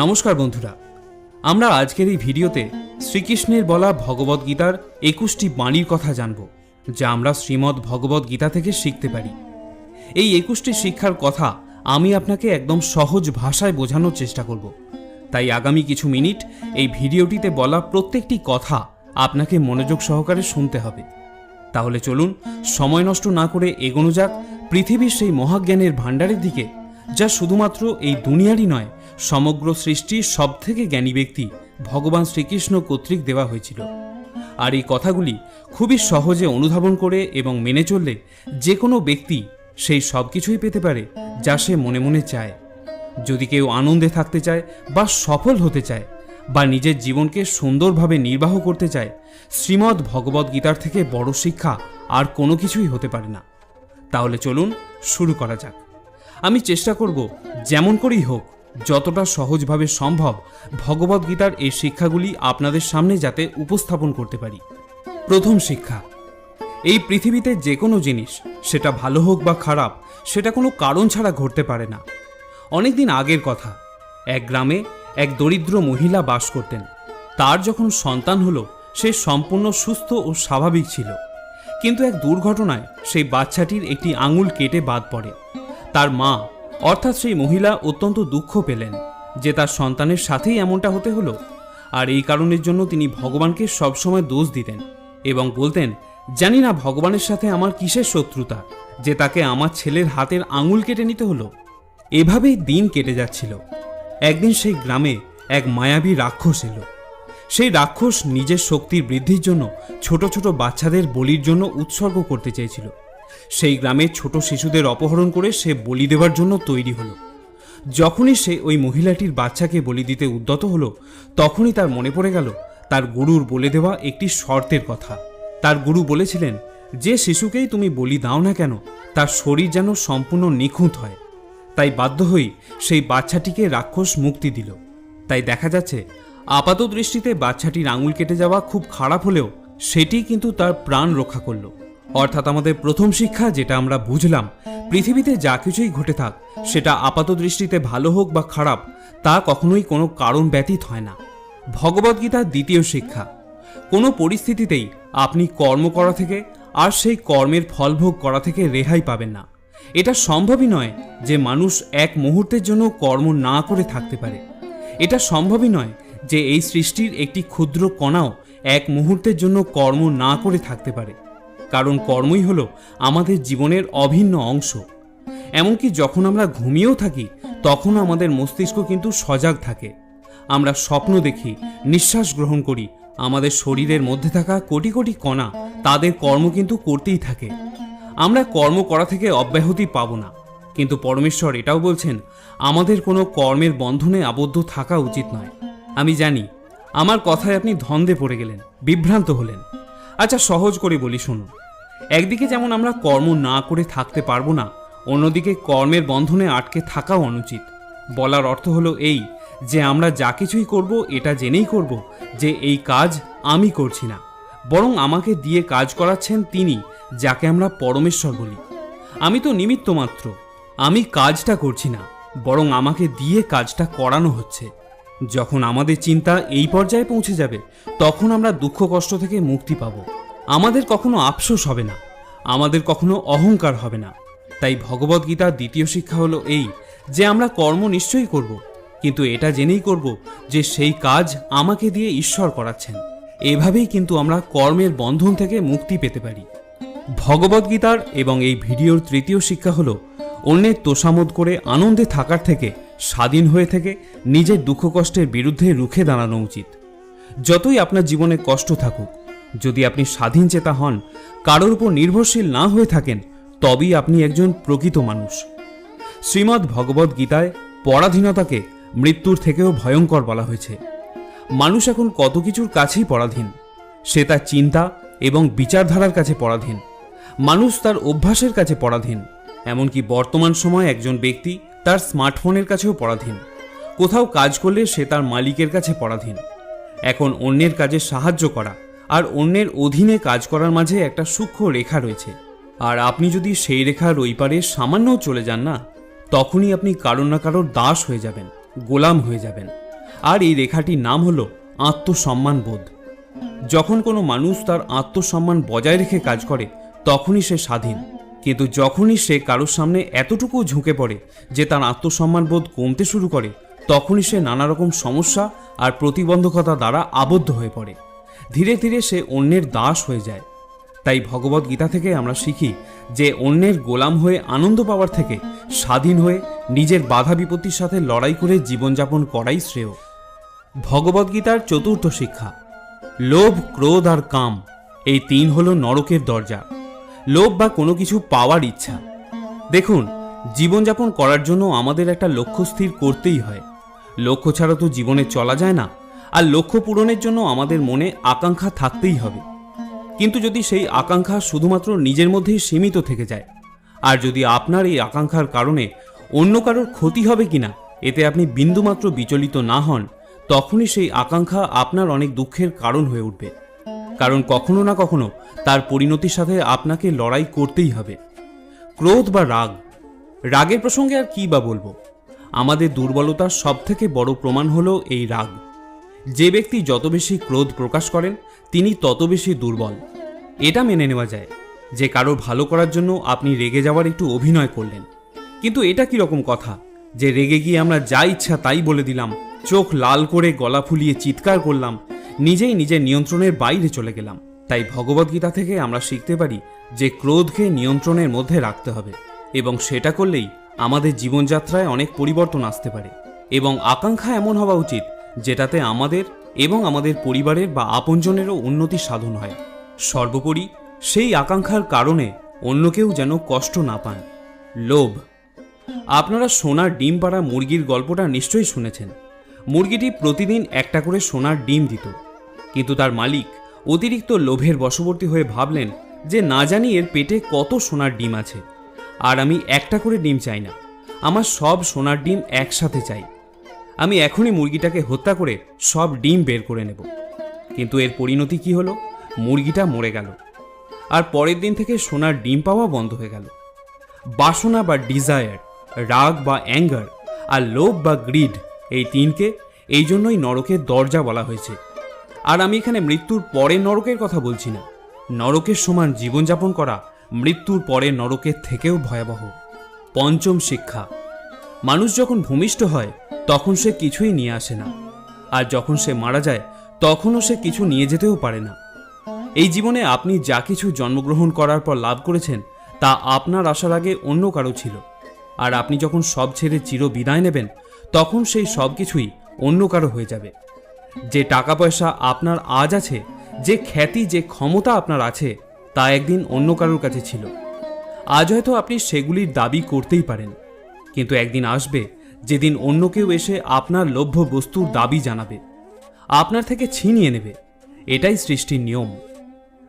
নমস্কার বন্ধুরা, আমরা আজকের এই ভিডিওতে শ্রীকৃষ্ণের বলা ভগবদ্গীতার একুশটি বাণীর কথা জানব, যা আমরা শ্রীমদ্ ভগবদ্ গীতা থেকে শিখতে পারি। এই একুশটি শিক্ষার কথা আমি আপনাকে একদম সহজ ভাষায় বোঝানোর চেষ্টা করব। তাই আগামী কিছু মিনিট এই ভিডিওটিতে বলা প্রত্যেকটি কথা আপনাকে মনোযোগ সহকারে শুনতে হবে। তাহলে চলুন, সময় নষ্ট না করে এগোনো যাক পৃথিবীর সেই মহাজ্ঞানের ভাণ্ডারের দিকে, যা শুধুমাত্র এই দুনিয়ারই নয় সমগ্র সৃষ্টির সবথেকে জ্ঞানী ব্যক্তি ভগবান শ্রীকৃষ্ণ কর্তৃক দেওয়া হয়েছিল। আর এই কথাগুলি খুবই সহজে অনুধাবন করে এবং মেনে চললে যে কোনো ব্যক্তি সেই সব কিছুই পেতে পারে যা সে মনে মনে চায়। যদি কেউ আনন্দে থাকতে চায় বা সফল হতে চায় বা নিজের জীবনকে সুন্দরভাবে নির্বাহ করতে চায়, শ্রীমদ্ ভগবদ্ গীতার থেকে বড় শিক্ষা আর কোনো কিছুই হতে পারে না। তাহলে চলুন শুরু করা যাক। আমি চেষ্টা করব যেমন করেই হোক যতটা সহজভাবে সম্ভব ভগবদ্গীতার এই শিক্ষাগুলি আপনাদের সামনে যাতে উপস্থাপন করতে পারি। প্রথম শিক্ষা, এই পৃথিবীতে যে কোনো জিনিস, সেটা ভালো হোক বা খারাপ, সেটা কোনো কারণ ছাড়া ঘটতে পারে না। অনেকদিন আগের কথা, এক গ্রামে এক দরিদ্র মহিলা বাস করতেন। তার যখন সন্তান হলো, সে সম্পূর্ণ সুস্থ ও স্বাভাবিক ছিল। কিন্তু এক দুর্ঘটনায় সেই বাচ্চাটির একটি আঙুল কেটে বাদ পড়ে। তার মা অর্থাৎ সেই মহিলা অত্যন্ত দুঃখ পেলেন যে তার সন্তানের সাথেই এমনটা হতে হলো। আর এই কারণের জন্য তিনি ভগবানকে সবসময় দোষ দিতেন এবং বলতেন, জানি না ভগবানের সাথে আমার কিসের শত্রুতা, যে তাকে আমার ছেলের হাতের আঙুল কেটে নিতে হলো। এভাবেই দিন কেটে যাচ্ছিল। একদিন সেই গ্রামে এক মায়াবী রাক্ষস এলো। সেই রাক্ষস নিজের শক্তির বৃদ্ধির জন্য ছোট ছোট বাচ্চাদের বলির জন্য উৎসর্গ করতে চেয়েছিল। সেই গ্রামে ছোট শিশুদের অপহরণ করে সে বলি দেওয়ার জন্য তৈরি হলো। যখনই সে ওই মহিলাটির বাচ্চাকে বলি দিতে উদ্যত হলো, তখনই তার মনে পড়ে গেল, তার গুরুর বলে দেওয়া একটি শর্তের কথা। তার গুরু বলেছিলেন, যে শিশুকেই তুমি বলি দাও না কেন, তার শরীর যেন সম্পূর্ণ নিখুঁত হয়। তাই বাধ্য হয়ে সেই বাচ্চাটিকে রাক্ষস মুক্তি দিল। তাই দেখা যাচ্ছে আপাত দৃষ্টিতে বাচ্চাটির আঙুল কেটে যাওয়া খুব খারাপ হলেও সেটি কিন্তু তার প্রাণ রক্ষা করল। অর্থাৎ আমাদের প্রথম শিক্ষা যেটা আমরা বুঝলাম, পৃথিবীতে যা কিছুই ঘটে থাক, সেটা আপাত দৃষ্টিতে ভালো হোক বা খারাপ, তা কখনোই কোনো কারণ ব্যতীত হয় না। ভগবদ্গীতার দ্বিতীয় শিক্ষা, কোনো পরিস্থিতিতেই আপনি কর্ম করা থেকে আর সেই কর্মের ফলভোগ করা থেকে রেহাই পাবেন না। এটা সম্ভবই নয় যে মানুষ এক মুহূর্তের জন্য কর্ম না করে থাকতে পারে। এটা সম্ভবই নয় যে এই সৃষ্টির একটি ক্ষুদ্র কণাও এক মুহূর্তের জন্য কর্ম না করে থাকতে পারে। কারণ কর্মই হলো আমাদের জীবনের অভিন্ন অংশ। এমনকি যখন আমরা ঘুমিয়েও থাকি, তখন আমাদের মস্তিষ্ক কিন্তু সজাগ থাকে। আমরা স্বপ্ন দেখি, নিঃশ্বাস গ্রহণ করি, আমাদের শরীরের মধ্যে থাকা কোটি কোটি কণা তাদের কর্ম কিন্তু করতেই থাকে। আমরা কর্ম করা থেকে অব্যাহতি পাব না। কিন্তু পরমেশ্বর এটাও বলছেন, আমাদের কোনো কর্মের বন্ধনে আবদ্ধ থাকা উচিত নয়। আমি জানি, আমার কথায় আপনি ধন্দে পড়ে গেলেন, বিভ্রান্ত হলেন। আচ্ছা সহজ করে বলি শুনুন। একদিকে যেমন আমরা কর্ম না করে থাকতে পারব না, অন্যদিকে কর্মের বন্ধনে আটকে থাকাও অনুচিত। বলার অর্থ হলো এই যে আমরা যা কিছুই করব, এটা জেনেই করব যে এই কাজ আমি করছি না, বরং আমাকে দিয়ে কাজ করাচ্ছেন তিনি, যাকে আমরা পরমেশ্বর বলি। আমি তো নিমিত্ত মাত্র, আমি কাজটা করছি না, বরং আমাকে দিয়ে কাজটা করানো হচ্ছে। যখন আমাদের চিন্তা এই পর্যায়ে পৌঁছে যাবে, তখন আমরা দুঃখ কষ্ট থেকে মুক্তি পাব। আমাদের কখনো আফসোস হবে না, আমাদের কখনো অহংকার হবে না। তাই ভগবদ্গীতার দ্বিতীয় শিক্ষা হলো এই যে আমরা কর্ম নিশ্চয়ই করব, কিন্তু এটা জেনেই করব যে সেই কাজ আমাকে দিয়ে ঈশ্বর করাচ্ছেন। এভাবেই কিন্তু আমরা কর্মের বন্ধন থেকে মুক্তি পেতে পারি। ভগবদ্গীতার এবং এই ভিডিওর তৃতীয় শিক্ষা হলো, অন্যের তোষামোদ করে আনন্দে থাকার থেকে, স্বাধীন হয়ে থেকে নিজের দুঃখ কষ্টের বিরুদ্ধে রুখে দাঁড়ানো উচিত। যতই আপনার জীবনে কষ্ট থাকুক যদি আপনি স্বাধীন চেতা হন, কারোর উপর নির্ভরশীল না হয়ে থাকেন, তবেই আপনি একজন প্রকৃত মানুষ। শ্রীমদ্ ভগবদ্ গীতায় পরাধীনতাকে মৃত্যুর থেকেও ভয়ঙ্কর বলা হয়েছে। মানুষ এখন কত কিছুর কাছেই পরাধীন। সে তার চিন্তা এবং বিচারধারার কাছে পরাধীন। মানুষ তার অভ্যাসের কাছে পরাধীন। এমনকি বর্তমান সময়ে একজন ব্যক্তি তার স্মার্টফোনের কাছেও পরাধীন। কোথাও কাজ করলে সে তার মালিকের কাছে পরাধীন। এখন অন্যের কাজে সাহায্য করা আর অন্যের অধীনে কাজ করার মাঝে একটা সূক্ষ্ম রেখা রয়েছে। আর আপনি যদি সেই রেখার ওই পারে সামান্যও চলে যান না, তখনই আপনি কারোর না কারোর দাস হয়ে যাবেন, গোলাম হয়ে যাবেন। আর এই রেখাটির নাম হলো আত্মসম্মান বোধ। যখন কোনো মানুষ তার আত্মসম্মান বজায় রেখে কাজ করে, তখনই সে স্বাধীন। কিন্তু যখনই সে কারোর সামনে এতটুকু ঝুঁকে পড়ে যে তার আত্মসম্মান বোধ কমতে শুরু করে, তখনই সে নানা রকম সমস্যা আর প্রতিবন্ধকতা দ্বারা আবদ্ধ হয়ে পড়ে। ধীরে ধীরে সে অন্যের দাস হয়ে যায়। তাই ভগবত গীতা থেকে আমরা শিখি যে অন্যের গোলাম হয়ে আনন্দ পাওয়ার থেকে স্বাধীন হয়ে নিজের বাধা বিপত্তির সাথে লড়াই করে জীবনযাপন করাই শ্রেয়। ভগবদ্গীতার চতুর্থ শিক্ষা, লোভ, ক্রোধ আর কাম, এই তিন হলো নরকের দরজা। লোভ বা কোনো কিছু পাওয়ার ইচ্ছা। দেখুন, জীবনযাপন করার জন্য আমাদের একটা লক্ষ্য স্থির করতেই হয়। লক্ষ্য ছাড়া তো জীবনে চলা যায় না। আর লক্ষ্য পূরণের জন্য আমাদের মনে আকাঙ্ক্ষা থাকতেই হবে। কিন্তু যদি সেই আকাঙ্ক্ষা শুধুমাত্র নিজের মধ্যেই সীমিত থেকে যায়, আর যদি আপনার এই আকাঙ্ক্ষার কারণে অন্য কারোর ক্ষতি হবে কিনা, এতে আপনি বিন্দুমাত্র বিচলিত না হন, তখনই সেই আকাঙ্ক্ষা আপনার অনেক দুঃখের কারণ হয়ে উঠবে। কারণ কখনো না কখনো তার পরিণতির সাথে আপনাকে লড়াই করতেই হবে। ক্রোধ বা রাগ, রাগের প্রসঙ্গে আর কী বা বলব? আমাদের দুর্বলতার সবথেকে বড় প্রমাণ হলো এই রাগ। যে ব্যক্তি যত বেশি ক্রোধ প্রকাশ করেন, তিনি তত বেশি দুর্বল। এটা মেনে নেওয়া যায় যে কারোর ভালো করার জন্য আপনি রেগে যাওয়ার একটু অভিনয় করলেন। কিন্তু এটা কি রকম কথা যে রেগে গিয়ে আমরা যা ইচ্ছা তাই বলে দিলাম, চোখ লাল করে গলা ফুলিয়ে চিৎকার করলাম, নিজেই নিজের নিয়ন্ত্রণের বাইরে চলে গেলাম। তাই ভগবদ্গীতা থেকে আমরা শিখতে পারি যে ক্রোধকে নিয়ন্ত্রণের মধ্যে রাখতে হবে এবং সেটা করলেই আমাদের জীবনযাত্রায় অনেক পরিবর্তন আসতে পারে এবং আকাঙ্ক্ষা এমন হওয়া উচিত যেটাতে আমাদের এবং আমাদের পরিবারের বা আপনজনেরও উন্নতি সাধন হয়। সর্বোপরি সেই আকাঙ্ক্ষার কারণে অন্য কেউ যেন কষ্ট না পান। লোভ। আপনারা সোনার ডিম পাড়া মুরগির গল্পটা নিশ্চয়ই শুনেছেন। মুরগিটি প্রতিদিন একটা করে সোনার ডিম দিত। কিন্তু তার মালিক অতিরিক্ত লোভের বশবর্তী হয়ে ভাবলেন যে না জানি এর পেটে কত সোনার ডিম আছে। আর আমি একটা করে ডিম চাই না। আমার সব সোনার ডিম একসাথে চাই। আমি এখনই মুরগিটাকে হত্যা করে সব ডিম বের করে নেব। কিন্তু এর পরিণতি কি হলো? মুরগিটা মরে গেল। আর পরের দিন থেকে সোনার ডিম পাওয়া বন্ধ হয়ে গেল। বাসনা বা ডিজায়ার, রাগ বা অ্যাঙ্গার, আর লোভ বা গ্রিড এই তিনকে এই জন্যই নরকের দরজা বলা হয়েছে। আর আমি এখানে মৃত্যুর পরে নরকের কথা বলছি না। নরকের সমান জীবনযাপন করা মৃত্যুর পরে নরকের থেকেও ভয়াবহ। পঞ্চম শিক্ষা, মানুষ যখন ভূমিষ্ঠ হয় তখন সে কিছুই নিয়ে আসে না। আর যখন সে মারা যায়, তখনও সে কিছু নিয়ে যেতেও পারে না। এই জীবনে আপনি যা কিছু জন্মগ্রহণ করার পর লাভ করেছেন, তা আপনার আসার আগে অন্য কারও ছিল। আর আপনি যখন সব ছেড়ে চির বিদায় নেবেন, তখন সেই সব কিছুই অন্য কারও হয়ে যাবে। যে টাকা পয়সা আপনার আজ আছে, যে খ্যাতি, যে ক্ষমতা আপনার আছে, তা একদিন অন্য কারোর কাছে ছিল। আজ হয়তো আপনি সেগুলির দাবি করতেই পারেন। কিন্তু একদিন আসবে যেদিন অন্য কেউ এসে আপনার লভ্য বস্তুর দাবি জানাবে, আপনার থেকে ছিনিয়ে নেবে। এটাই সৃষ্টির নিয়ম।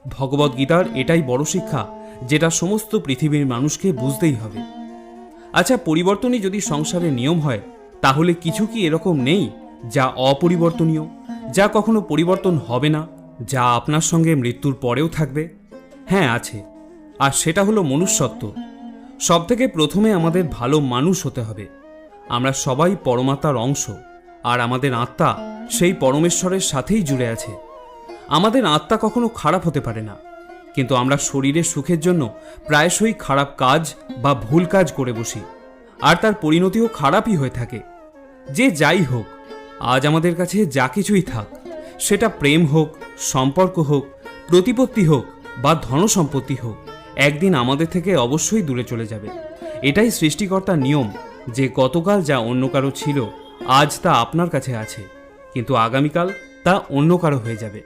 ভগবদ্গীতার এটাই বড় শিক্ষা, যেটা সমস্ত পৃথিবীর মানুষকে বুঝতেই হবে। আচ্ছা পরিবর্তনই যদি সংসারের নিয়ম হয়, তাহলে কিছু কি এরকম নেই, যা অপরিবর্তনীয়, যা কখনো পরিবর্তন হবে না, যা আপনার সঙ্গে মৃত্যুর পরেও থাকবে? হ্যাঁ আছে। আর সেটা হলো মনুষ্যত্ব। সবথেকে প্রথমে আমাদের ভালো মানুষ হতে হবে। আমরা সবাই পরমাতার অংশ, আর আমাদের আত্মা সেই পরমেশ্বরের সাথেই জুড়ে আছে। আমাদের আত্মা কখনো খারাপ হতে পারে না, কিন্তু আমরা শরীরের সুখের জন্য প্রায়শই খারাপ কাজ বা ভুল কাজ করে বসি, আর তার পরিণতিও খারাপই হয়ে থাকে। যে যাই হোক, আজ আমাদের কাছে যা কিছুই থাক, সেটা প্রেম হোক, সম্পর্ক হোক, প্রতিপত্তি হোক বা ধনসম্পত্তি হোক, একদিন আমাদের থেকে অবশ্যই দূরে চলে যাবে। এটাই সৃষ্টিকর্তার নিয়ম যে গতকাল যা অন্য কারও ছিল, আজ তা আপনার কাছে আছে। কিন্তু আগামীকাল তা অন্য কারও হয়ে যাবে।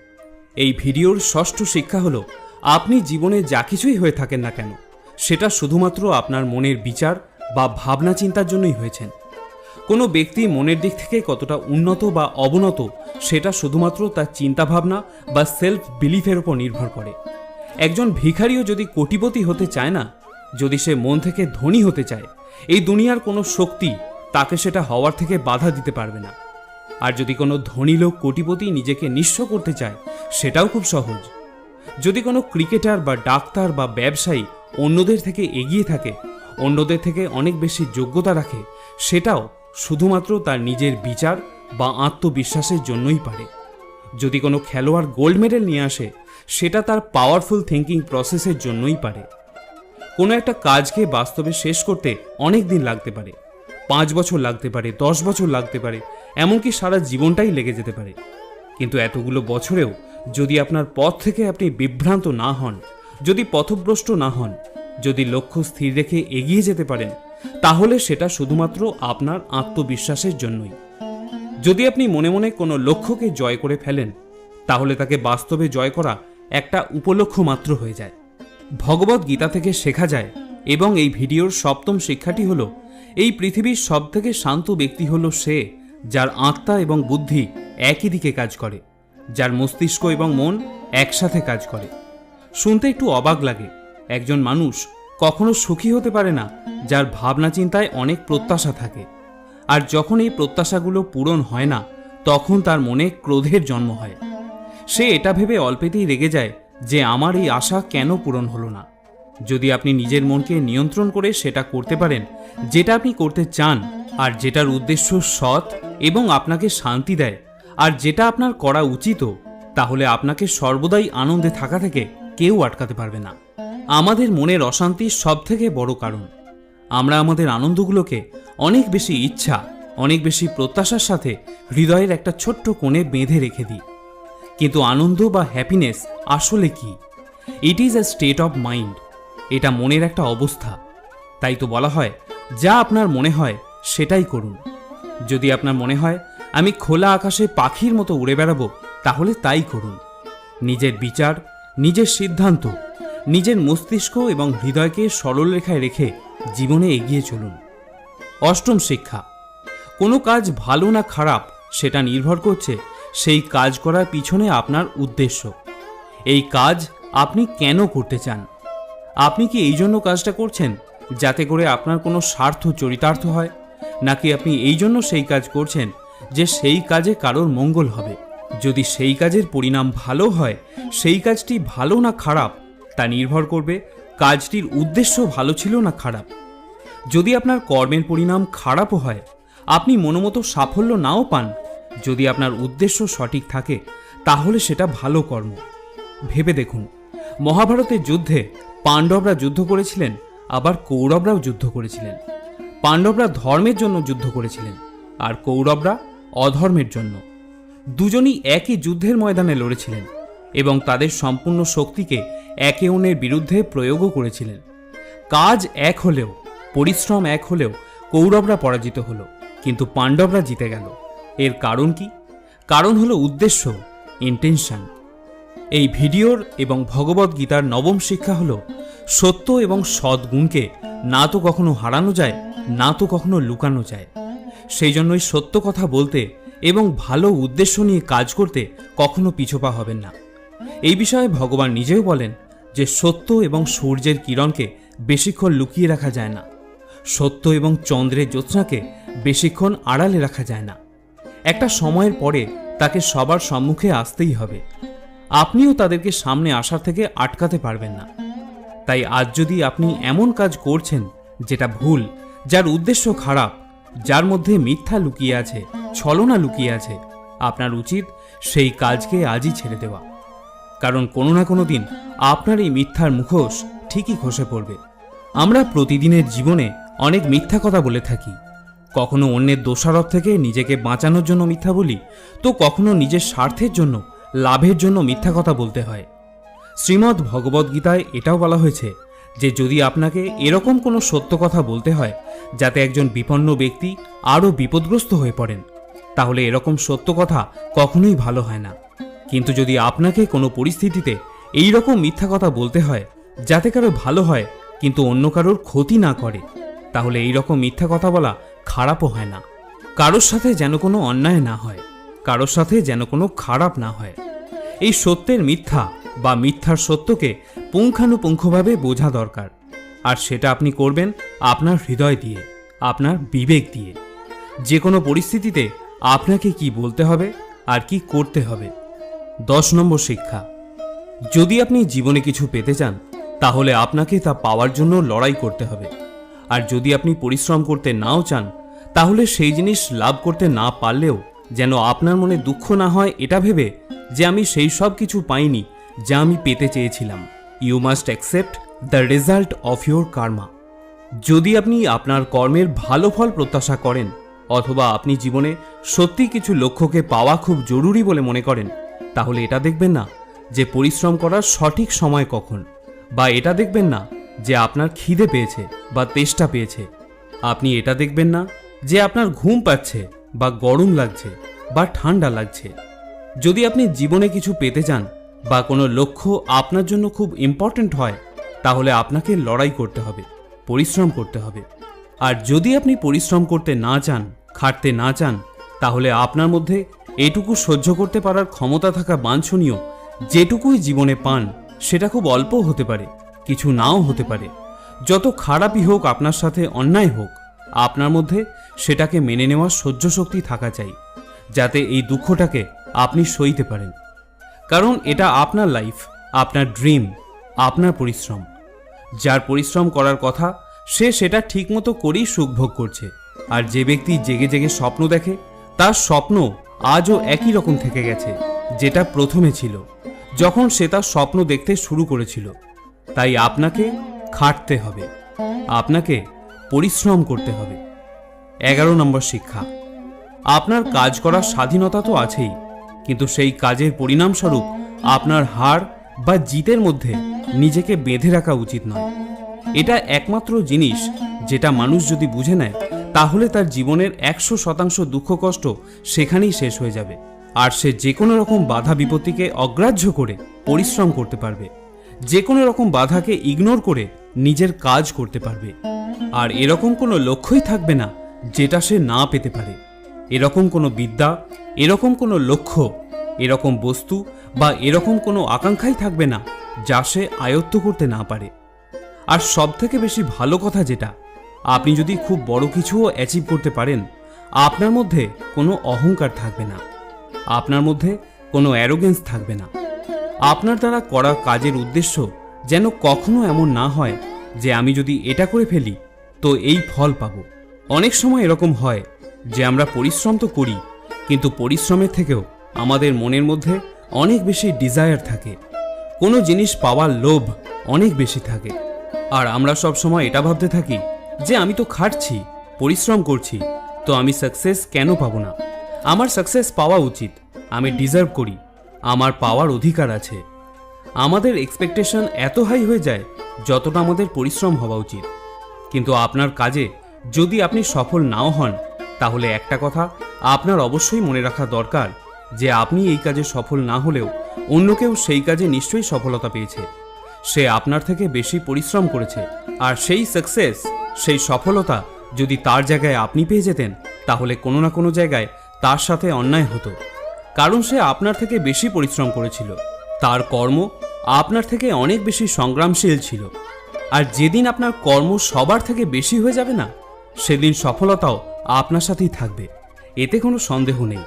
এই ভিডিওর ষষ্ঠ শিক্ষা হলো, আপনি জীবনে যা কিছুই হয়ে থাকেন না কেন, সেটা শুধুমাত্র আপনার মনের বিচার বা ভাবনা চিন্তার জন্যই হয়েছেন। কোনো ব্যক্তি মনের দিক থেকে কতটা উন্নত বা অবনত, সেটা শুধুমাত্র তার চিন্তাভাবনা বা সেলফ বিলিফের উপর নির্ভর করে। একজন ভিখারিও যদি কোটিপতি হতে চায় না, যদি সে মন থেকে ধনী হতে চায় এই দুনিয়ার কোনো শক্তি তাকে সেটা হওয়ার থেকে বাধা দিতে পারবে না। আর যদি কোনো ধনী লোক কোটিপতি নিজেকে নিঃস্ব করতে চায়, সেটাও খুব সহজ। যদি কোনো ক্রিকেটার বা ডাক্তার বা ব্যবসায়ী অন্যদের থেকে এগিয়ে থাকে, অন্যদের থেকে অনেক বেশি যোগ্যতা রাখে, সেটাও শুধুমাত্র তার নিজের বিচার বা আত্মবিশ্বাসের জন্যই পারে। যদি কোনো খেলোয়াড় গোল্ড মেডেল নিয়ে আসে, সেটা তার পাওয়ারফুল থিঙ্কিং প্রসেসের জন্যই পারে। কোনো একটা কাজকে বাস্তবে শেষ করতে অনেক দিন লাগতে পারে। পাঁচ বছর লাগতে পারে, দশ বছর লাগতে পারে, এমনকি সারা জীবনটাই লেগে যেতে পারে। কিন্তু এতগুলো বছরেও যদি আপনার পথ থেকে আপনি বিভ্রান্ত না হন, যদি পথভ্রষ্ট না হন, যদি লক্ষ্য স্থির রেখে এগিয়ে যেতে পারেন, তাহলে সেটা শুধুমাত্র আপনার আত্মবিশ্বাসের জন্যই। যদি আপনি মনে মনে কোনো লক্ষ্যকে জয় করে ফেলেন, তাহলে তাকে বাস্তবে জয় করা একটা উপলক্ষ মাত্র হয়ে যায়। ভগবত গীতা থেকে শেখা যায় এবং এই ভিডিওর সপ্তম শিক্ষাটি হল, এই পৃথিবীর সবথেকে শান্ত ব্যক্তি হল সে যার আত্মা এবং বুদ্ধি একই দিকে কাজ করে, যার মস্তিষ্ক এবং মন একসাথে কাজ করে। শুনতে একটু অবাক লাগে, একজন মানুষ কখনো সুখী হতে পারে না যার ভাবনা চিন্তায় অনেক প্রত্যাশা থাকে, আর যখন এই প্রত্যাশাগুলো পূরণ হয় না, তখন তার মনে ক্রোধের জন্ম হয়। সে এটা ভেবে অল্পেতেই রেগে যায় যে আমার এই আশা কেন পূরণ হলো না? যদি আপনি নিজের মনকে নিয়ন্ত্রণ করে সেটা করতে পারেন, যেটা আপনি করতে চান, আর যেটার উদ্দেশ্য সৎ এবং আপনাকে শান্তি দেয়, আর যেটা আপনার করা উচিত, তাহলে আপনাকে সর্বদাই আনন্দে থাকা থেকে কেউ আটকাতে পারবে না। আমাদের মনের অশান্তি সব থেকে বড় কারণ। আমরা আমাদের আনন্দগুলোকে অনেক বেশি ইচ্ছা, অনেক বেশি প্রত্যাশার সাথে হৃদয়ের একটা ছোট্ট কোণে বেঁধে রেখে দিই। কিন্তু আনন্দ বা হ্যাপিনেস আসলে কি? It is a state of mind এটা মনের একটা অবস্থা। তাই তো বলা হয়, যা আপনার মনে হয়, সেটাই করুন। যদি আপনার মনে হয়, আমি খোলা আকাশে পাখির মতো উড়ে বেড়াবো, তাহলে তাই করুন। নিজের বিচার, নিজের সিদ্ধান্ত, নিজের মস্তিষ্ক এবং হৃদয়কে সরল রেখায় রেখে জীবনে এগিয়ে চলুন। অষ্টম শিক্ষা, কোনো কাজ ভালো না খারাপ, সেটা নির্ভর করছে সেই কাজ করার পিছনে আপনার উদ্দেশ্য। এই কাজ আপনি কেন করতে চান? আপনি কি এই জন্য কাজটা করছেন যাতে করে আপনার কোনো স্বার্থ চরিতার্থ হয়? নাকি আপনি এই জন্য সেই কাজ করছেন যে সেই কাজে কারোর মঙ্গল হবে? যদি সেই কাজের পরিণাম ভালো হয়, সেই কাজটি ভালো না খারাপ, তা নির্ভর করবে কাজটির উদ্দেশ্য ভালো ছিল না খারাপ। যদি আপনার কর্মের পরিণাম খারাপও হয়, আপনি মনোমতো সাফল্য নাও পান যদি আপনার উদ্দেশ্য সঠিক থাকে, তাহলে সেটা ভালো কর্ম। ভেবে দেখুন মহাভারতের যুদ্ধে পাণ্ডবরা যুদ্ধ করেছিলেন, আবার কৌরবরাও যুদ্ধ করেছিলেন। পাণ্ডবরা ধর্মের জন্য যুদ্ধ করেছিলেন, আর কৌরবরা অধর্মের জন্য। দুজনই একই যুদ্ধের ময়দানে লড়েছিলেন এবং তাদের সম্পূর্ণ শক্তিকে একে অন্যের বিরুদ্ধে প্রয়োগও করেছিলেন। কাজ এক হলেও, পরিশ্রম এক হলেও কৌরবরা পরাজিত হলো, কিন্তু পাণ্ডবরা জিতে গেল। এর কারণ কি? কারণ হলো উদ্দেশ্য ইন্টেনশন এই ভিডিওর এবং ভগবত গীতার নবম শিক্ষা হল, সত্য এবং সদ্গুণকে না তো কখনো হারানো যায়, না তো কখনো লুকানো যায়। সেই জন্যই সত্য কথা বলতে এবং ভালো উদ্দেশ্য নিয়ে কাজ করতে কখনো পিছোপা হবেন না। এই বিষয়ে ভগবান নিজেও বলেন যে সত্য এবং সূর্যের কিরণকে বেশিক্ষণ লুকিয়ে রাখা যায় না। সত্য এবং চন্দ্রের জ্যোৎস্নাকে বেশিক্ষণ আড়ালে রাখা যায় না। একটা সময়ের পরে তাকে সবার সম্মুখে আসতেই হবে। আপনিও তাদেরকে সামনে আসার থেকে আটকাতে পারবেন না। তাই আজ যদি আপনি এমন কাজ করছেন যেটা ভুল, যার উদ্দেশ্য খারাপ, যার মধ্যে মিথ্যা লুকিয়ে আছে, ছলনা লুকিয়ে আছে, আপনার উচিত সেই কাজকে আজই ছেড়ে দেওয়া। কারণ কোনো না কোনো দিন আপনার এই মিথ্যার মুখোশ ঠিকই খসে পড়বে। আমরা প্রতিদিনের জীবনে অনেক মিথ্যা কথা বলে থাকি। কখনো অন্যের দোষারোপ থেকে নিজেকে বাঁচানোর জন্য মিথ্যা বলি? তো কখনো নিজের স্বার্থের জন্য, লাভের জন্য মিথ্যা কথা বলতে হয়। শ্রীমদ্ ভগবদ্গীতায় এটাও বলা হয়েছে যে, যদি আপনাকে এরকম কোনো সত্য কথা বলতে হয়, যাতে একজন বিপন্ন ব্যক্তি আরও বিপদগ্রস্ত হয়ে পড়েন, তাহলে এরকম সত্য কথা কখনোই ভালো হয় না। কিন্তু যদি আপনাকে কোনো পরিস্থিতিতে এই রকম মিথ্যা কথা বলতে হয়, যাতে কারও ভালো হয়, কিন্তু অন্য কারোর ক্ষতি না করে, তাহলে এই রকম মিথ্যা কথা বলা খারাপও হয় না। কারোর সাথে যেন কোনো অন্যায় না হয়, কারোর সাথে যেন কোনো খারাপ না হয়। এই সত্যের মিথ্যা বা মিথ্যার সত্যকে পুঙ্খানুপুঙ্খভাবে বোঝা দরকার। আর সেটা আপনি করবেন আপনার হৃদয় দিয়ে, আপনার বিবেক দিয়ে। যে কোনো পরিস্থিতিতে আপনাকে কি বলতে হবে আর কি করতে হবে। দশ নম্বর শিক্ষা, যদি আপনি জীবনে কিছু পেতে চান, তাহলে আপনাকে তা পাওয়ার জন্য লড়াই করতে হবে। আর যদি আপনি পরিশ্রম করতে নাও চান তাহলে সেই জিনিস লাভ করতে না পারলেও যেন আপনার মনে দুঃখ না হয়, এটা ভেবে যে আমি সেই সব কিছু পাইনি যা আমি পেতে চেয়েছিলাম। You must accept the result of your karma যদি আপনি আপনার কর্মের ভালো ফল প্রত্যাশা করেন, অথবা আপনি জীবনে সত্যি কিছু লক্ষ্যকে পাওয়া খুব জরুরি বলে মনে করেন, তাহলে এটা দেখবেন না যে পরিশ্রম করার সঠিক সময় কখন, বা এটা দেখবেন না যে আপনার খিদে পেয়েছে বা তেষ্টা পেয়েছে। আপনি এটা দেখবেন না যে আপনার ঘুম পাচ্ছে বা গরম লাগছে বা ঠান্ডা লাগছে। যদি আপনি জীবনে কিছু পেতে চান বা কোনো লক্ষ্য আপনার জন্য খুব ইম্পর্ট্যান্ট হয়, তাহলে আপনাকে লড়াই করতে হবে, পরিশ্রম করতে হবে। আর যদি আপনি পরিশ্রম করতে না চান, খাটতে না চান, তাহলে আপনার মধ্যে এটুকু সহ্য করতে পারার ক্ষমতা থাকা বাঞ্ছনীয় যেটুকুই জীবনে পান, সেটা খুব অল্প হতে পারে, কিছু নাও হতে পারে। যত খারাপই হোক আপনার সাথে অন্যায় হোক, আপনার মধ্যে সেটাকে মেনে নেওয়ার সহ্য শক্তি থাকা চাই, যাতে এই দুঃখটাকে আপনি সইতে পারেন। কারণ এটা আপনার লাইফ আপনার ড্রিম আপনার পরিশ্রম। যার পরিশ্রম করার কথা, সে সেটা ঠিকমতো করেই সুখভোগ করছে। আর যে ব্যক্তি জেগে জেগে স্বপ্ন দেখে, তার স্বপ্ন আজও একই রকম থেকে গেছে, যেটা প্রথমে ছিল। যখন সে তার স্বপ্ন দেখতে শুরু করেছিল, তাই আপনাকে খাটতে হবে। আপনাকে পরিশ্রম করতে হবে। এগারো নম্বর শিক্ষা। আপনার কাজ করার স্বাধীনতা তো আছেই, কিন্তু সেই কাজের পরিণামস্বরূপ আপনার হার বা জিতের মধ্যে নিজেকে বেঁধে রাখা উচিত নয়। এটা একমাত্র জিনিস যেটা মানুষ যদি বুঝে নেয়, তাহলে তার জীবনের একশো শতাংশ দুঃখ কষ্ট সেখানেই শেষ হয়ে যাবে, আর সে যে কোনো রকম বাধা বিপত্তিকে অগ্রাহ্য করে পরিশ্রম করতে পারবে যে কোনো রকম বাধাকে ইগনোর করে নিজের কাজ করতে পারবে। আর এরকম কোনো লক্ষ্যই থাকবে না যেটা সে না পেতে পারে। এরকম কোনো বিদ্যা, এরকম কোনো লক্ষ্য, এরকম বস্তু বা এরকম কোনো আকাঙ্ক্ষাই থাকবে না যা সে আয়ত্ত করতে না পারে। আর সব থেকে বেশি ভালো কথা যেটা, আপনি যদি খুব বড় কিছুও অ্যাচিভ করতে পারেন, আপনার মধ্যে কোনো অহংকার থাকবে না। আপনার মধ্যে কোনো অ্যারোগেন্স থাকবে না। আপনার দ্বারা করা কাজের উদ্দেশ্য যেন কখনো এমন না হয় যে আমি যদি এটা করে ফেলি, তো এই ফল পাবো। অনেক সময় এরকম হয় যে আমরা পরিশ্রম তো করি, কিন্তু পরিশ্রমের থেকেও আমাদের মনের মধ্যে অনেক বেশি ডিজায়ার থাকে। কোনো জিনিস পাওয়ার লোভ অনেক বেশি থাকে। আর আমরা সব সময় এটা ভাবতে থাকি যে আমি তো খাটছি, পরিশ্রম করছি, তো আমি সাকসেস কেন পাবো না? আমার সাকসেস পাওয়া উচিত, আমি ডিজার্ভ করি, আমার পাওয়ার অধিকার আছে। আমাদের এক্সপেকটেশন এত হাই হয়ে যায় যতটা আমাদের পরিশ্রম হওয়া উচিত। কিন্তু আপনার কাজে যদি আপনি সফল নাও হন, তাহলে একটা কথা আপনার অবশ্যই মনে রাখা দরকার যে আপনি এই কাজে সফল না হলেও অন্য কেউ সেই কাজে নিশ্চয়ই সফলতা পেয়েছে। সে আপনার থেকে বেশি পরিশ্রম করেছে আর সেই সাকসেস সেই সফলতা যদি তার জায়গায় আপনি পেয়ে যেতেন, তাহলে কোনো না কোনো জায়গায় তার সাথে অন্যায় হতো। কারণ সে আপনার থেকে বেশি পরিশ্রম করেছিল। তার কর্ম আপনার থেকে অনেক বেশি সংগ্রামশীল ছিল। আর যেদিন আপনার কর্ম সবার থেকে বেশি হয়ে যাবে না সেদিন সফলতাও আপনার সাথেই থাকবে। এতে কোনো সন্দেহ নেই।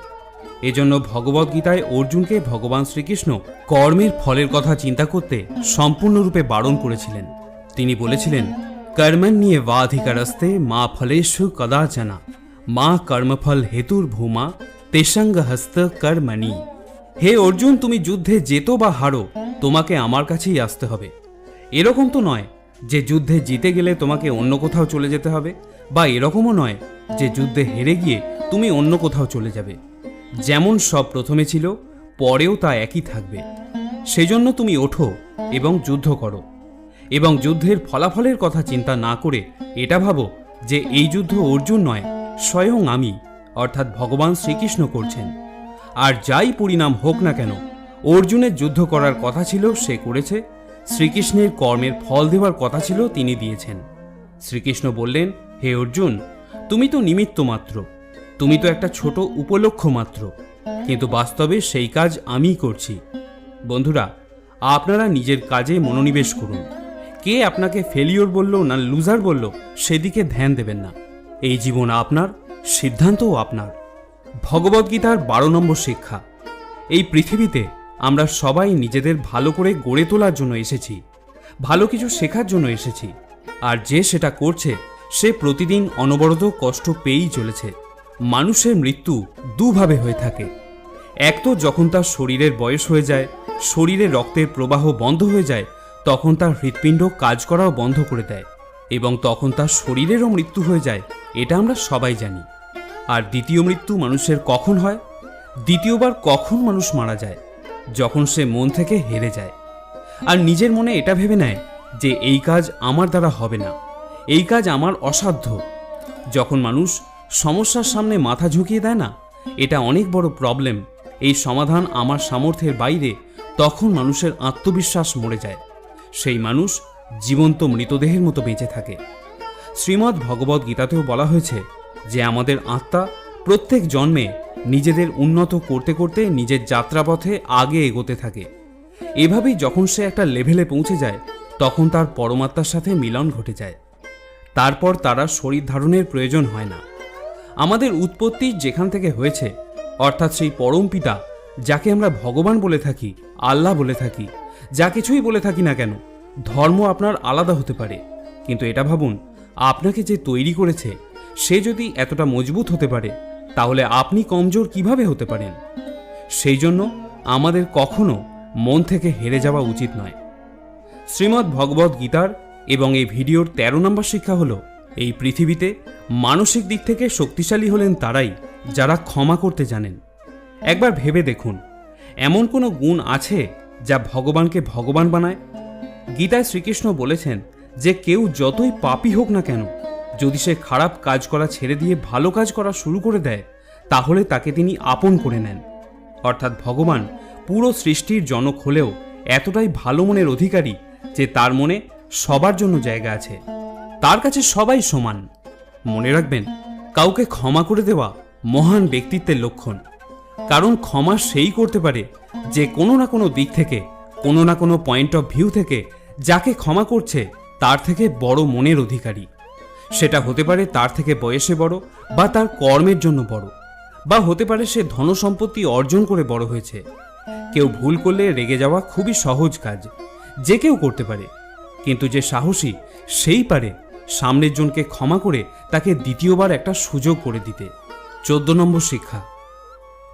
এজন্য ভগবদ্গীতায় অর্জুনকে ভগবান শ্রীকৃষ্ণ কর্মের ফলের কথা চিন্তা করতে সম্পূর্ণরূপে বারণ করেছিলেন। তিনি বলেছিলেন কর্মণ নিয়ে বাধিকারস্তে মা ফলেষু কদাচনা, মা কর্মফল হেতুর ভূমা তেসঙ্গ হস্ত কর্মণি। হে অর্জুন, তুমি যুদ্ধে যেতো বা হারো, তোমাকে আমার কাছেই আসতে হবে। এরকম তো নয় যে যুদ্ধে জিতে গেলে তোমাকে অন্য কোথাও চলে যেতে হবে। বা এরকমও নয় যে যুদ্ধে হেরে গিয়ে তুমি অন্য কোথাও চলে যাবে। যেমন সব প্রথমে ছিল, পরেও তা একই থাকবে। সেজন্য তুমি ওঠো এবং যুদ্ধ করো। এবং যুদ্ধের ফলাফলের কথা চিন্তা না করে এটা ভাবো যে এই যুদ্ধ অর্জুন নয়, স্বয়ং আমি, অর্থাৎ ভগবান শ্রীকৃষ্ণ করছেন। আর যাই পরিণাম হোক না কেন, অর্জুনের যুদ্ধ করার কথা ছিল সে করেছে, শ্রীকৃষ্ণের কর্মের ফল দেওয়ার কথা ছিল তিনি দিয়েছেন। শ্রীকৃষ্ণ বললেন হে অর্জুন, তুমি তো নিমিত্ত মাত্র। তুমি তো একটা ছোট উপলক্ষ মাত্র। কিন্তু বাস্তবে সেই কাজ আমিই করছি। বন্ধুরা, আপনারা নিজের কাজে মনোনিবেশ করুন। কে আপনাকে ফেলিওর বলল না লুজার বলল, সেদিকে ধ্যান দেবেন না। এই জীবন আপনার, সিদ্ধান্তও আপনার। ভগবদ্গীতার বারো নম্বর শিক্ষা, এই পৃথিবীতে আমরা সবাই নিজেদের ভালো করে গড়ে তোলার জন্য এসেছি। ভালো কিছু শেখার জন্য এসেছি। আর যে সেটা করছে সে প্রতিদিন অনবরত কষ্ট পেয়েই চলেছে। মানুষের মৃত্যু দুভাবে হয়ে থাকে। এক তো যখন তার শরীরের বয়স হয়ে যায়, শরীরে রক্তের প্রবাহ বন্ধ হয়ে যায়, তখন তার হৃৎপিণ্ড কাজ করাও বন্ধ করে দেয় এবং তখন তার শরীরেরও মৃত্যু হয়ে যায়, এটা আমরা সবাই জানি। আর দ্বিতীয় মৃত্যু মানুষের কখন হয়? দ্বিতীয়বার কখন মানুষ মারা যায়? যখন সে মন থেকে হেরে যায়। আর নিজের মনে এটা ভেবে নেয় যে এই কাজ আমার দ্বারা হবে না। এই কাজ আমার অসাধ্য। যখন মানুষ সমস্যার সামনে মাথা ঝুঁকিয়ে দেয় না, এটা অনেক বড় প্রবলেম এই সমাধান আমার সামর্থ্যের বাইরে তখন মানুষের আত্মবিশ্বাস মরে যায়। সেই মানুষ জীবন্ত মৃতদেহের মতো বেঁচে থাকে। শ্রীমদ্ ভগবদ গীতাতেও বলা হয়েছে যে, আমাদের আত্মা প্রত্যেক জন্মে নিজেদের উন্নত করতে করতে নিজের যাত্রাপথে আগে এগোতে থাকে। এভাবেই যখন সে একটা লেভেলে পৌঁছে যায়, তখন তার পরমাত্মার সাথে মিলন ঘটে যায়। তারপর তারা শরীর ধারণের প্রয়োজন হয় না। আমাদের উৎপত্তি যেখান থেকে হয়েছে, অর্থাৎ সেই পরম পিতা, যাকে আমরা ভগবান বলে থাকি, আল্লাহ বলে থাকি, যা কিছুই বলে থাকি না কেন, ধর্ম আপনার আলাদা হতে পারে। কিন্তু এটা ভাবুন, আপনাকে যে তৈরি করেছে, সে যদি এতটা মজবুত হতে পারে, তাহলে আপনি কমজোর কীভাবে হতে পারেন? সেই জন্য আমাদের কখনো মন থেকে হেরে যাওয়া উচিত নয়। শ্রীমদ্ ভগবদ গীতার এবং এই ভিডিওর ১৩ নম্বর শিক্ষা হলো, এই পৃথিবীতে মানসিক দিক থেকে শক্তিশালী হলেন তারাই যারা ক্ষমা করতে জানেন। একবার ভেবে দেখুন, এমন কোনো গুণ আছে যা ভগবানকে ভগবান বানায়? গীতায় শ্রীকৃষ্ণ বলেছেন যে কেউ যতই পাপী হোক না কেন, যদি সে খারাপ কাজ করা ছেড়ে দিয়ে ভালো কাজ করা শুরু করে দেয়, তাহলে তাকে তিনি আপন করে নেন। অর্থাৎ ভগবান পুরো সৃষ্টির জনক হলেও এতটাই ভালো মনের অধিকারী যে তার মনে সবার জন্য জায়গা আছে। তার কাছে সবাই সমান। মনে রাখবেন, কাউকে ক্ষমা করে দেওয়া মহান ব্যক্তিত্বের লক্ষণ। কারণ ক্ষমা সেই করতে পারে যে কোনো না কোনো দিক থেকে, কোনো না কোনো পয়েন্ট অফ ভিউ থেকে যাকে ক্ষমা করছে তার থেকে বড় মনের অধিকারী। সেটা হতে পারে তার থেকে বয়সে বড় বা তার কর্মের জন্য বড়। বা হতে পারে সে ধনসম্পত্তি অর্জন করে বড় হয়েছে। কেউ ভুল করলে রেগে যাওয়া খুবই সহজ কাজ, যে কেউ করতে পারে। কিন্তু যে সাহসী, সেই পারে সামনের জনকে ক্ষমা করে তাকে দ্বিতীয়বার একটা সুযোগ করে দিতে। চোদ্দ নম্বর শিক্ষা,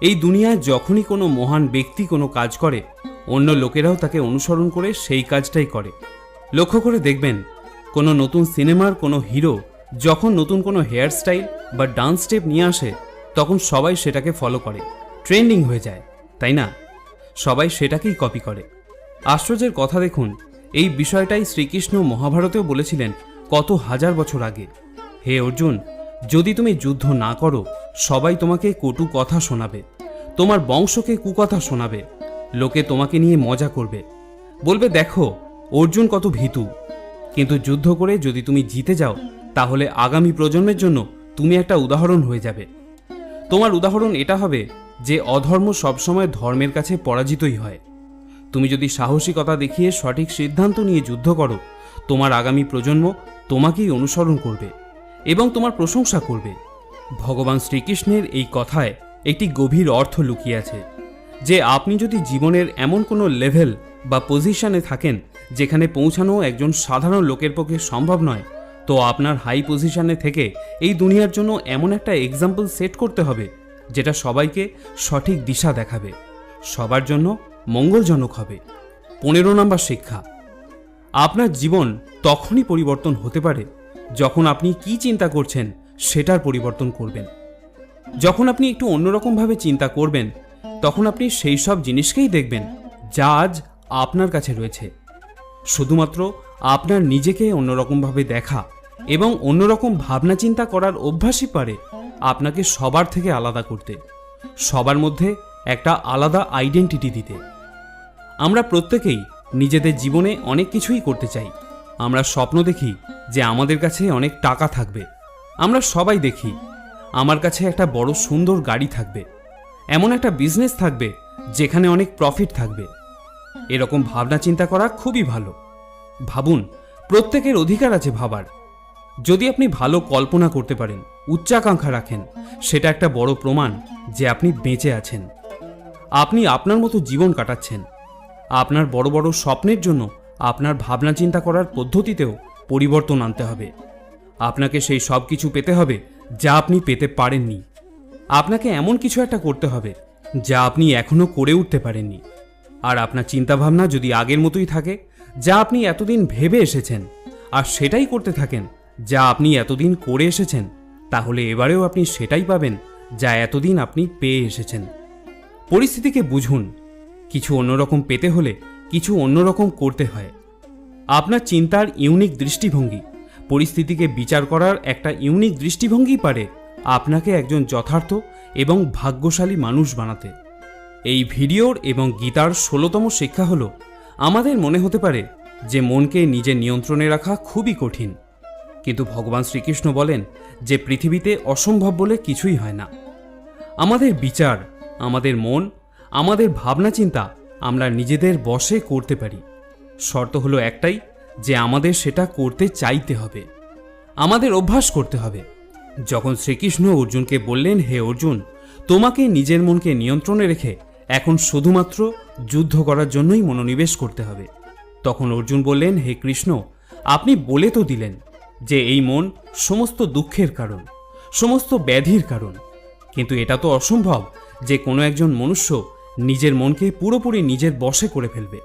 এই দুনিয়ায় যখনই কোনো মহান ব্যক্তি কোনো কাজ করে, অন্য লোকেরাও তাকে অনুসরণ করে সেই কাজটাই করে। লক্ষ্য করে দেখবেন, কোনো নতুন সিনেমার কোনো হিরো যখন নতুন কোনো হেয়ার স্টাইল বা ডান্স স্টেপ নিয়ে আসে, তখন সবাই সেটাকে ফলো করে। ট্রেন্ডিং হয়ে যায়, তাই না? সবাই সেটাকেই কপি করে। আশ্চর্যের কথা দেখুন এই বিষয়টাই শ্রীকৃষ্ণ মহাভারতেও বলেছিলেন কত হাজার বছর আগে। হে অর্জুন, যদি তুমি যুদ্ধ না করো, সবাই তোমাকে কটু কথা শোনাবে। তোমার বংশকে কুকথা শোনাবে। লোকে তোমাকে নিয়ে মজা করবে। বলবে, দেখো, অর্জুন কত ভীতু। কিন্তু যুদ্ধ করে যদি তুমি জিতে যাও, তাহলে আগামী প্রজন্মের জন্য তুমি একটা উদাহরণ হয়ে যাবে। তোমার উদাহরণ এটা হবে যে, অধর্ম সবসময় ধর্মের কাছে পরাজিতই হয়। তুমি যদি সাহসিকতা দেখিয়ে সঠিক সিদ্ধান্ত নিয়ে যুদ্ধ করো, তোমার আগামী প্রজন্ম তোমাকেই অনুসরণ করবে এবং তোমার প্রশংসা করবে। ভগবান শ্রীকৃষ্ণের এই কথায় একটি গভীর অর্থ লুকিয়ে আছে, যে আপনি যদি জীবনের এমন কোনো লেভেল বা পজিশনে থাকেন, যেখানে পৌঁছানো একজন সাধারণ লোকের পক্ষে সম্ভব নয়, তো আপনার হাই পজিশনে থেকে এই দুনিয়ার জন্য এমন একটা এক্সাম্পল সেট করতে হবে, যেটা সবাইকে সঠিক দিশা দেখাবে। সবার জন্য মঙ্গলজনক হবে। পনেরো নম্বর শিক্ষা। আপনার জীবন তখনই পরিবর্তন হতে পারে যখন আপনি কি চিন্তা করছেন সেটার পরিবর্তন করবেন। যখন আপনি একটু অন্যরকমভাবে চিন্তা করবেন, তখন আপনি সেই সব জিনিসকেই দেখবেন যা আজ আপনার কাছে রয়েছে। শুধুমাত্র আপনার নিজেকে অন্যরকমভাবে দেখা এবং অন্যরকম ভাবনা চিন্তা করার অভ্যাসই পারে আপনাকে সবার থেকে আলাদা করতে। সবার মধ্যে একটা আলাদা আইডেন্টিটি দিতে। আমরা প্রত্যেকেই নিজেদের জীবনে অনেক কিছুই করতে চাই। আমরা স্বপ্ন দেখি যে আমাদের কাছে অনেক টাকা থাকবে। আমরা সবাই দেখি আমার কাছে একটা বড় সুন্দর গাড়ি থাকবে। এমন একটা বিজনেস থাকবে যেখানে অনেক প্রফিট থাকবে। এরকম ভাবনা চিন্তা করা খুবই ভালো। ভাবুন, প্রত্যেকের অধিকার আছে ভাবার। যদি আপনি ভালো কল্পনা করতে পারেন, উচ্চাকাঙ্ক্ষা রাখেন, সেটা একটা বড় প্রমাণ যে আপনি বেঁচে আছেন। আপনি আপনার মতো জীবন কাটাচ্ছেন। আপনার বড় বড় স্বপ্নের জন্য আপনার ভাবনা চিন্তা করার পদ্ধতিতেও পরিবর্তন আনতে হবে। আপনাকে সেই সব কিছু পেতে হবে যা আপনি পেতে পারেননি। আপনাকে এমন কিছু একটা করতে হবে যা আপনি এখনও করে উঠতে পারেননি। আর আপনার চিন্তাভাবনা যদি আগের মতোই থাকে, যা আপনি এতদিন ভেবে এসেছেন, আর সেটাই করতে থাকেন, যা আপনি এতদিন করে এসেছেন, তাহলে এবারেও আপনি সেটাই পাবেন যা এতদিন আপনি পেয়ে এসেছেন। পরিস্থিতিকে বুঝুন কিছু অন্যরকম পেতে হলে কিছু অন্যরকম করতে হয়। আপনার চিন্তার ইউনিক দৃষ্টিভঙ্গি, পরিস্থিতিকে বিচার করার একটা ইউনিক দৃষ্টিভঙ্গি পারে আপনাকে একজন যথার্থ এবং ভাগ্যশালী মানুষ বানাতে। এই ভিডিওর এবং গীতার ষোলোতম শিক্ষা হল, আমাদের মনে হতে পারে যে মনকে নিজের নিয়ন্ত্রণে রাখা খুবই কঠিন। কিন্তু ভগবান শ্রীকৃষ্ণ বলেন যে পৃথিবীতে অসম্ভব বলে কিছুই হয় না। আমাদের বিচার, আমাদের মন আমাদের ভাবনা চিন্তা আমরা নিজেদের বশে করতে পারি। শর্ত হলো একটাই যে আমাদের সেটা করতে চাইতে হবে। আমাদের অভ্যাস করতে হবে। যখন শ্রীকৃষ্ণ অর্জুনকে বললেন, হে অর্জুন, তোমাকে নিজের মনকে নিয়ন্ত্রণে রেখে এখন শুধুমাত্র যুদ্ধ করার জন্যই মনোনিবেশ করতে হবে। তখন অর্জুন বললেন, হে কৃষ্ণ, আপনি বলে তো দিলেন যে এই মন সমস্ত দুঃখের কারণ, সমস্ত ব্যাধির কারণ। কিন্তু এটা তো অসম্ভব যে কোনো একজন মনুষ্য নিজের মনকে পুরোপুরি নিজের বশে করে ফেলবে।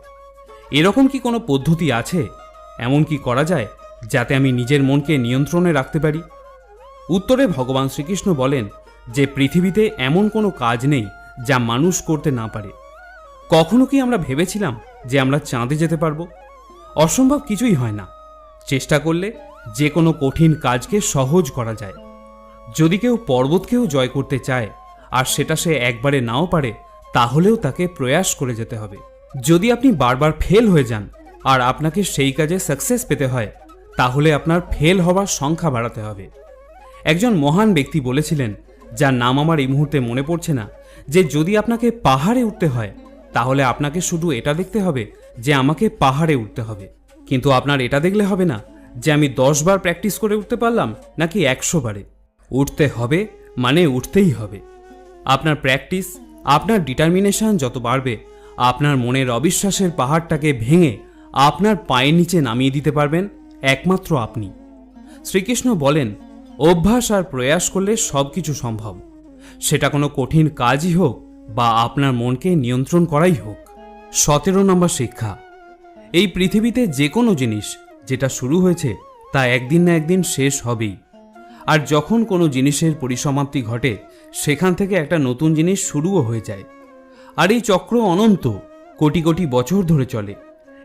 এরকম কি কোনো পদ্ধতি আছে? এমন কি করা যায় যাতে আমি নিজের মনকে নিয়ন্ত্রণে রাখতে পারি? উত্তরে ভগবান শ্রীকৃষ্ণ বলেন যে পৃথিবীতে এমন কোনো কাজ নেই যা মানুষ করতে না পারে। কখনো কি আমরা ভেবেছিলাম যে আমরা চাঁদে যেতে পারব? অসম্ভব কিছুই হয় না। চেষ্টা করলে যে কোনো কঠিন কাজকে সহজ করা যায়। যদি কেউ পর্বতকেও জয় করতে চায় আর সেটা সে একবারে নাও পারে তাহলেও তাকে প্রয়াস করে যেতে হবে। যদি আপনি বারবার ফেল হয়ে যান আর আপনাকে সেই কাজে সাকসেস পেতে হয়, তাহলে আপনার ফেল হওয়ার সংখ্যা বাড়াতে হবে। একজন মহান ব্যক্তি বলেছিলেন, যার নাম আমার এই মুহূর্তে মনে পড়ছে না, যে যদি আপনাকে পাহাড়ে উঠতে হয়, তাহলে আপনাকে শুধু এটা দেখতে হবে যে আমাকে পাহাড়ে উঠতে হবে। কিন্তু আপনার এটা দেখলে হবে না, যে আমি দশ বার প্র্যাকটিস করে উঠতে পারলাম নাকি একশো বারে। উঠতে হবে মানে উঠতেই হবে। আপনার প্র্যাকটিস আপনার ডিটারমিনেশন যত বাড়বে, আপনার মনের অবিশ্বাসের পাহাড়টাকে ভেঙে আপনার পায়ের নিচে নামিয়ে দিতে পারবেন একমাত্র আপনি। শ্রীকৃষ্ণ বলেন, অভ্যাস আর প্রয়াস করলে সব কিছু সম্ভব। সেটা কোনো কঠিন কাজই হোক বা আপনার মনকে নিয়ন্ত্রণ করাই হোক। সতেরো নম্বর শিক্ষা। এই পৃথিবীতে যে কোনো জিনিস যেটা শুরু হয়েছে তা একদিন না একদিন শেষ হবেই। আর যখন কোনো জিনিসের পরিসমাপ্তি ঘটে সেখান থেকে একটা নতুন জিনিস শুরুও হয়ে যায়। আর এই চক্র অনন্ত, কোটি কোটি বছর ধরে চলে।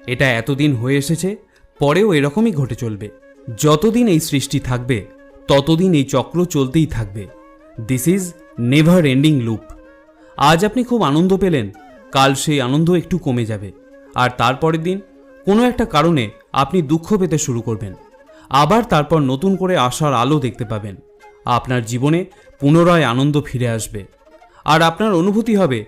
এটা এতদিন হয়ে এসেছে, পরেও এরকমই ঘটে চলবে। যতদিন এই সৃষ্টি থাকবে, ততদিন এই চক্র চলতেই থাকবে। This is never ending loop আজ আপনি খুব আনন্দ পেলেন, কাল সেই আনন্দ একটু কমে যাবে। আর তারপরের দিন কোনো একটা কারণে আপনি দুঃখ পেতে শুরু করবেন। আবার তারপর নতুন করে আসার আলো দেখতে পাবেন। আপনার জীবনে পুনরায় আনন্দ ফিরে আসবে। আর আপনার অনুভূতি হবে